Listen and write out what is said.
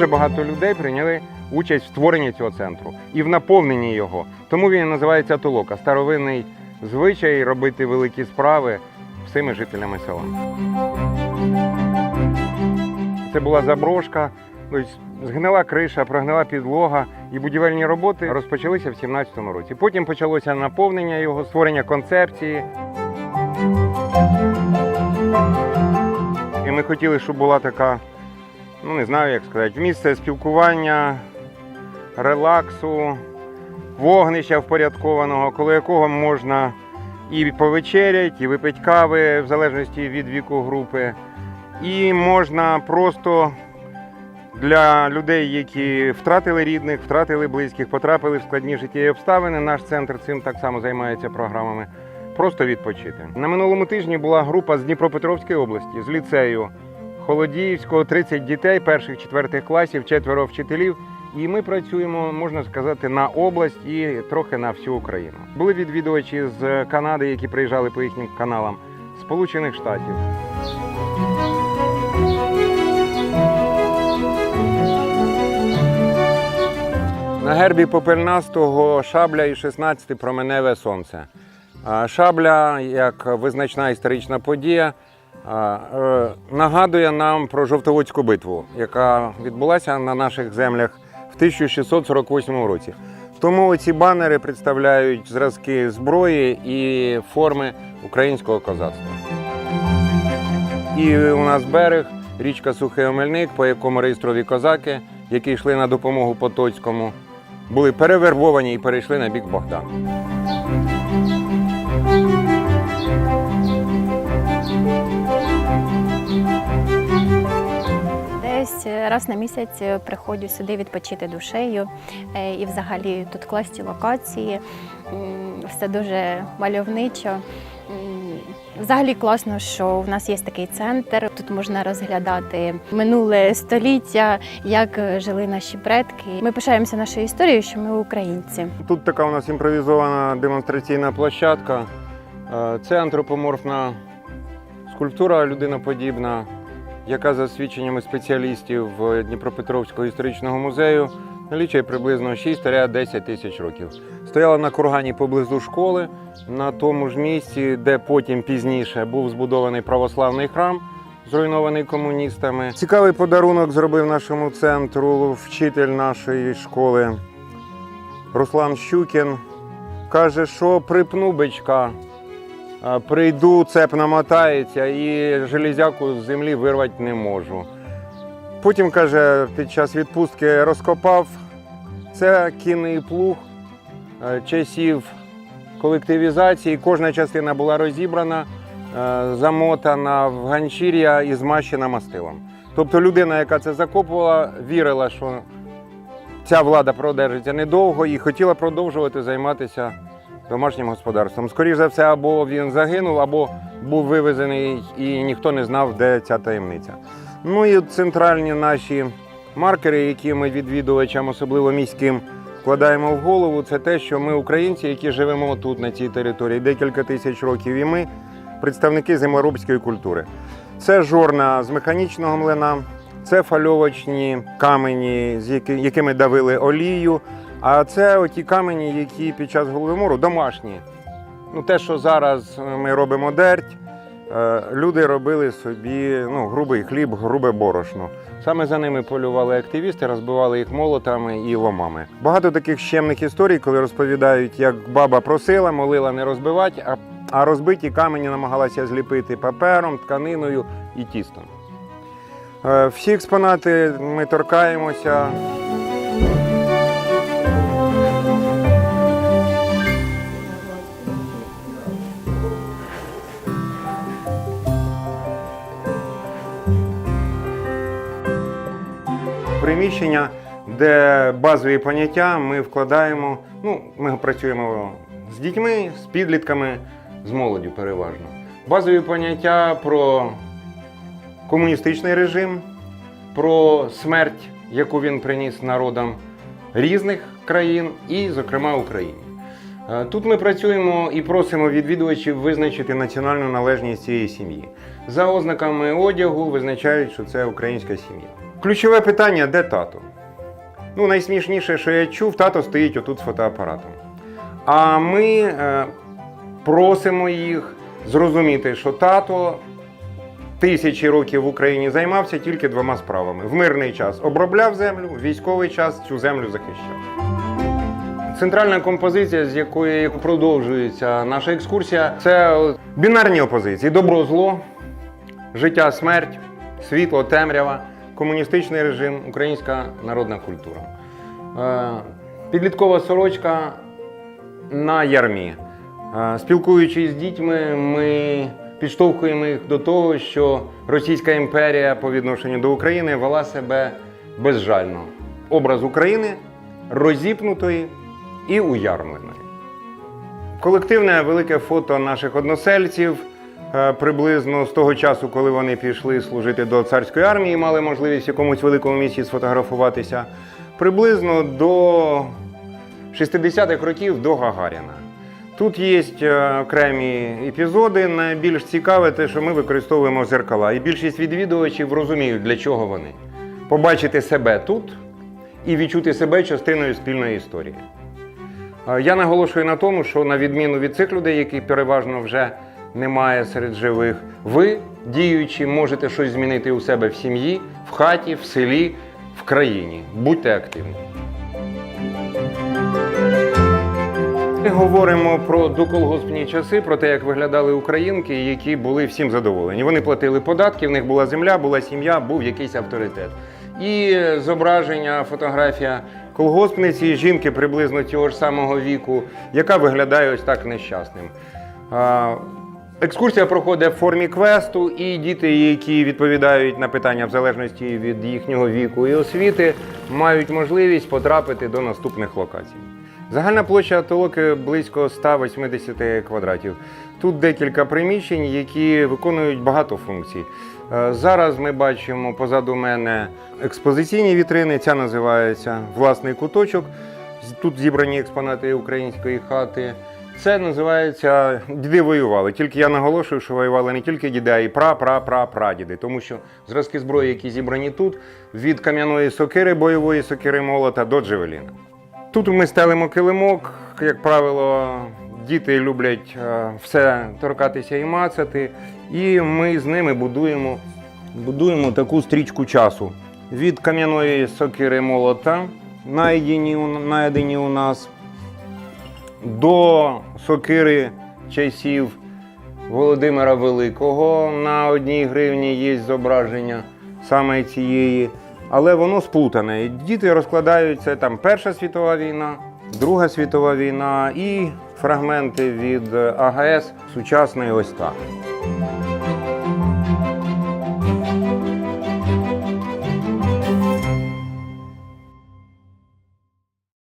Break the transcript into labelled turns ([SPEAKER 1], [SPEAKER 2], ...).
[SPEAKER 1] дуже багато людей прийняли участь в створенні цього центру і в наповненні його. Тому він називається Толока старовинний звичай робити великі справи всіми жителями села. Це була заброшка, згнила криша, прогнила підлога, і будівельні роботи розпочалися в 17-му році. Потім почалося наповнення його, створення концепції. І ми хотіли, щоб була така, ну не знаю, як сказати, місце спілкування, релаксу, вогнища впорядкованого, коло якого можна і повечерять, і випити кави, в залежності від віку групи. І можна просто для людей, які втратили рідних, втратили близьких, потрапили в складні життєві обставини. Наш центр цим так само займається програмами. Просто відпочити. На минулому тижні була група з Дніпропетровської області, з ліцею Холодіївського, 30 дітей перших четвертих класів, четверо вчителів. І ми працюємо, можна сказати, на область і трохи на всю Україну. Були відвідувачі з Канади, які приїжджали по їхнім каналам, Сполучених Штатів. На гербі попельнастого шабля і 16 променеве сонце. Шабля, як визначна історична подія, нагадує нам про Жовтоводську битву, яка відбулася на наших землях в 1648 році. Тому ці банери представляють зразки зброї і форми українського козацтва. І у нас берег, річка Сухий Омельник, по якому реєстрові козаки, які йшли на допомогу Потоцькому, були перевербовані і перейшли на бік Богдана.
[SPEAKER 2] Десь раз на місяць приходжу сюди відпочити душею. Е, І взагалі тут класні локації, все дуже мальовничо. Взагалі класно, що в нас є такий центр. Тут можна розглядати минуле століття, як жили наші предки. Ми пишаємося нашою історією, що ми українці.
[SPEAKER 1] Тут така у нас імпровізована демонстраційна площадка. Е, Це антропоморфна скульптура людиноподібна, яка за свідченнями спеціалістів Дніпропетровського історичного музею налічує приблизно 6-10 тисяч років. Стояла на кургані поблизу школи, на тому ж місці, де потім пізніше був збудований православний храм, зруйнований комуністами. Цікавий подарунок зробив нашому центру вчитель нашої школи Руслан Щукін. Каже, що припну бичка, прийду, цеп намотається і железяку з землі вирвати не можу. Потім, каже, під час відпустки розкопав. Це кінний плуг часів колективізації. Кожна частина була розібрана, замотана в ганчір'я і змащена мастилом. Тобто людина, яка це закопувала, вірила, що ця влада продержиться недовго і хотіла продовжувати займатися домашнім господарством. Скоріше за все, або він загинув, або був вивезений і ніхто не знав, де ця таємниця. Ну і центральні наші маркери, які ми відвідувачам, особливо міським, вкладаємо в голову, це те, що ми українці, які живемо тут, на цій території, декілька тисяч років, і ми представники землеробської культури. Це жорна з механічного млина, це фальовочні камені, з якими давили олію. А це оті камені, які під час голодомору домашні. Ну, те, що зараз ми робимо дерть, е, люди робили собі ну, грубий хліб, грубе борошно. Саме за ними полювали активісти, розбивали їх молотами і ломами. Багато таких щемних історій, коли розповідають, як баба просила, молила не розбивати, а, а розбиті камені намагалася зліпити папером, тканиною і тістом. Е, Всі експонати ми торкаємося. Приміщення, де базові поняття ми вкладаємо. Ну, ми працюємо з дітьми, з підлітками, з молоддю переважно. Базові поняття про комуністичний режим, про смерть, яку він приніс народам різних країн і, зокрема, Україні. Е, Тут ми працюємо і просимо відвідувачів визначити національну належність цієї сім'ї. За ознаками одягу визначають, що це українська сім'я. Ключове питання: де тато? Ну, найсмішніше, що я чув, тато стоїть отут з фотоапаратом. А ми е, просимо їх зрозуміти, що тато тисячі років в Україні займався тільки двома справами: в мирний час обробляв землю, в військовий час цю землю захищав. Центральна композиція, з якої продовжується наша екскурсія, це бінарні опозиції: добро-зло, життя, смерть, світло, темрява, комуністичний режим, українська народна культура. Е, Підліткова сорочка на ярмі. Е, Спілкуючись з дітьми, ми підштовхуємо їх до того, що Російська імперія по відношенню до України вела себе безжально. Образ України розіпнутої і уярмленої. Колективне велике фото наших односельців приблизно з того часу, коли вони пішли служити до царської армії, мали можливість якомусь великому місці сфотографуватися, приблизно до 60-х років до Гагаріна. Тут є е, окремі епізоди. Найбільш цікаве те, що ми використовуємо зеркала. І більшість відвідувачів розуміють, для чого вони. Побачити себе тут і відчути себе частиною спільної історії. Е, Я наголошую на тому, що на відміну від цих людей, яких переважно вже немає серед живих, ви, діючи, можете щось змінити у себе в сім'ї, в хаті, в селі, в країні. Будьте активні. Ми говоримо про доколгоспні часи, про те, як виглядали українки, які були всім задоволені. Вони платили податки, в них була земля, була сім'я, був якийсь авторитет. І зображення, фотографія колгоспниці, жінки приблизно цього ж самого віку, яка виглядає ось так нещасним. Екскурсія проходить в формі квесту, і діти, які відповідають на питання в залежності від їхнього віку і освіти, мають можливість потрапити до наступних локацій. Загальна площа толоки близько 180 квадратів. Тут декілька приміщень, які виконують багато функцій. Е, Зараз ми бачимо позаду мене експозиційні вітрини. Ця називається власний куточок. Тут зібрані експонати української хати. Це називається діди воювали. Тільки я наголошую, що воювали не тільки діди, а й пра-пра-пра-прадіди. Тому що зразки зброї, які зібрані тут, від кам'яної сокири, бойової сокири молота до джевеліна. Тут ми стелимо килимок, як правило, діти люблять е, все торкатися і мацати, і ми з ними будуємо, будуємо таку стрічку часу. Від кам'яної сокири молота, найдені, найдені у нас, до сокири часів Володимира Великого. На одній гривні є зображення саме цієї, але воно сплутане. Діти розкладаються там Перша світова війна, Друга світова війна і фрагменти від АГС сучасний ось так.